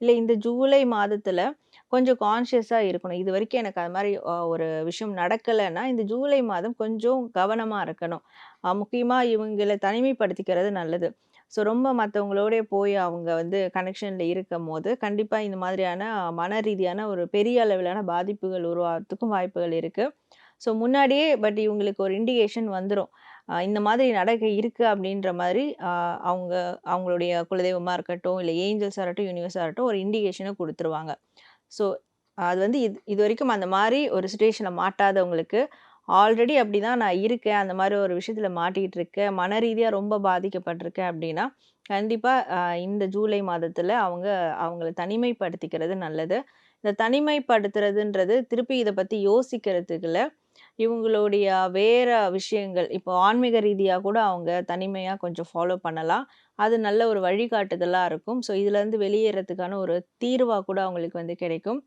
இல்லை இந்த ஜூலை மாதத்தில் கொஞ்சம் கான்ஷியஸாக இருக்கணும். இது வரைக்கும் எனக்கு அது மாதிரி ஒரு விஷயம் நடக்கலைன்னா இந்த ஜூலை மாதம் கொஞ்சம் கவனமாக இருக்கணும். முக்கியமாக இவங்களை இவங்கள தனிமைப்படுத்திக்கிறது நல்லது. ஸோ ரொம்ப மற்றவங்களோடய போய் அவங்க வந்து கனெக்ஷனில் இருக்கும் போது கண்டிப்பாக இந்த மாதிரியான மன ரீதியான ஒரு பெரிய அளவிலான பாதிப்புகள் உருவாகிறதுக்கும் வாய்ப்புகள் இருக்குது ஸோ முன்னாடியே பட் இவங்களுக்கு ஒரு இண்டிகேஷன் வந்துரும். இந்த மாதிரி நடக்க இருக்குது அப்படின்ற மாதிரி அவங்க அவங்களுடைய குலதெய்வமாக இருக்கட்டும், இல்லை ஏஞ்சல்ஸாக இருக்கட்டும், யூனிவர்ஸாக இருக்கட்டும் ஒரு இண்டிகேஷனை கொடுத்துருவாங்க ஸோ அது வந்து இது இது வரைக்கும் அந்த மாதிரி ஒரு சுச்சுவேஷனில் மாட்டாதவங்களுக்கு, ஆல்ரெடி அப்படி தான் நான் இருக்கேன். அந்த மாதிரி ஒரு விஷயத்தில் மாட்டிகிட்டு இருக்கேன். மன ரீதியாக ரொம்ப பாதிக்கப்பட்டிருக்கேன் அப்படின்னா, கண்டிப்பாக இந்த ஜூலை மாதத்தில் அவங்க அவங்கள தனிமைப்படுத்திக்கிறது நல்லது. இந்த தனிமைப்படுத்துறதுன்றது திருப்பி இதை பற்றி யோசிக்கிறதுக்குள்ள, இவங்களுடைய வேற விஷயங்கள், இப்போ ஆன்மீக ரீதியாக கூட அவங்க தனிமையாக கொஞ்சம் ஃபாலோ பண்ணலாம். அது நல்ல ஒரு வழிகாட்டுதலாக இருக்கும். ஸோ இதுலேருந்து வெளியேறதுக்கான ஒரு தீர்வாக கூட அவங்களுக்கு வந்து கிடைக்கும்.